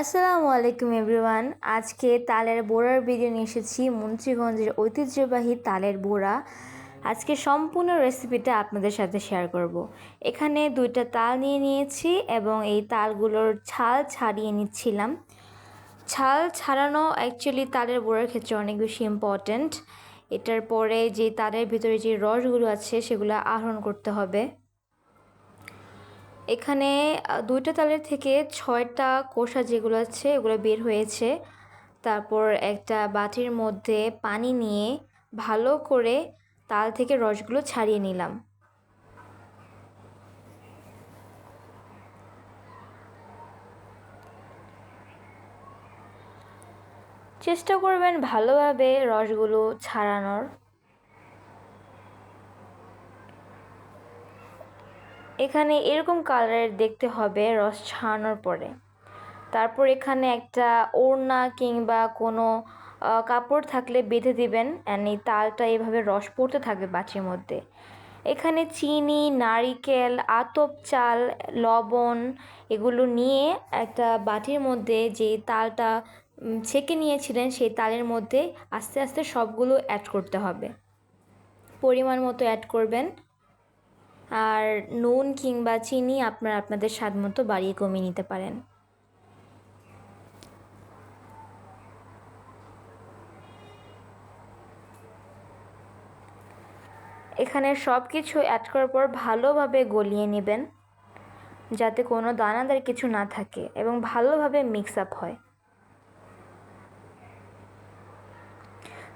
আসসালামু আলাইকুম এভরিওয়ান। আজকে তালের বোড়ার ভিডিও নিয়ে এসেছি, মুন্সিগঞ্জের ঐতিহ্যবাহী তালের বোড়া। আজকে সম্পূর্ণ রেসিপিটা আপনাদের সাথে শেয়ার করব। এখানে দুইটা তাল নিয়ে নিয়েছি এবং এই তালগুলোর ছাল ছাড়িয়ে নিচ্ছিলাম। ছাল ছাড়ানো অ্যাকচুয়ালি তালের বোড়ার ক্ষেত্রে অনেক বেশি ইম্পর্ট্যান্ট এটার পরে যে তালের ভিতরে যে রসগুলো আছে সেগুলো আহরণ করতে হবে। এখানে দুইটা তালের থেকে ছয়টা কোষা যেগুলো আছে এগুলো বের হয়েছে। তারপর একটা বাটির মধ্যে পানি নিয়ে ভালো করে তাল থেকে রসগুলো ছাড়িয়ে নিলাম। চেষ্টা করবেন ভালোভাবে রসগুলো ছাড়ানোর। এখানে এরকম কালারের দেখতে হবে রস ছাড়ানোর পরে। তারপর এখানে একটা ওড়না কিংবা কোনো কাপড় থাকলে বেঁধে দিবেন অ্যান্ড এই তালটা এভাবে রস পড়তে থাকবে বাটির মধ্যে। এখানে চিনি, নারিকেল, আতপ চাল, লবণ এগুলো নিয়ে একটা বাটির মধ্যে যে তালটা ছেঁকে নিয়েছিলেন সেই তালের মধ্যে আস্তে আস্তে সবগুলো অ্যাড করতে হবে। পরিমাণ মতো অ্যাড করবেন। আর নুন কিংবা চিনি আপনারা আপনাদের স্বাদ মতো বাড়িয়ে কমিয়ে নিতে পারেন। এখানে সব কিছু অ্যাড করার পর ভালোভাবে গলিয়ে নেবেন, যাতে কোনো দানাদার কিছু না থাকে এবং ভালোভাবে মিক্স আপ হয়।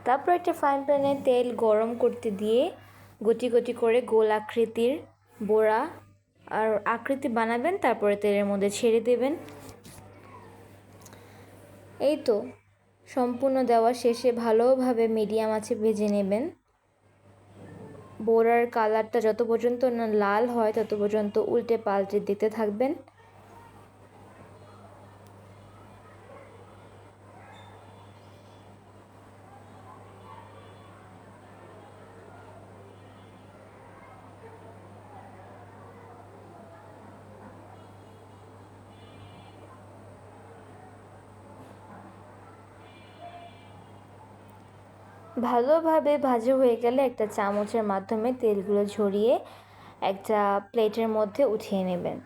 তারপর একটা ফ্রাইং প্যানে তেল গরম করতে দিয়ে গুটি গুটি করে গোল আকৃতির বোড়া আর আকৃতি বানাবেন, তারপরে তেলের মধ্যে ছেড়ে দেবেন। এই তো, সম্পূর্ণ দেওয়া শেষে ভালোভাবে মিডিয়াম আছে ভেজে নেবেন। বোড়ার কালারটা যত পর্যন্ত না লাল হয়, তত পর্যন্ত উল্টে পাল্টে দিতে থাকবেন। ভালোভাবে ভাজা হয়ে গেলে একটা চামচের মাধ্যমে তেলগুলো ঝরিয়ে একটা প্লেটের মধ্যে উঠিয়ে নেবেন।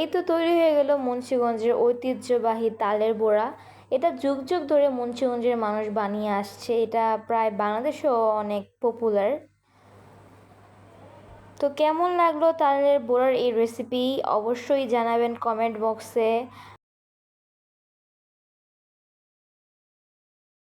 এই তো তৈরি হয়ে গেল মুন্সীগঞ্জের ঐতিহ্যবাহী তালের বোড়া। এটা যুগ যুগ ধরে মুন্সীগঞ্জের মানুষ বানিয়ে আসছে। এটা প্রায় বাংলাদেশেও অনেক পপুলার তো কেমন লাগল তাদের বোড়ার এই রেসিপি অবশ্যই জানাবেন কমেন্ট বক্সে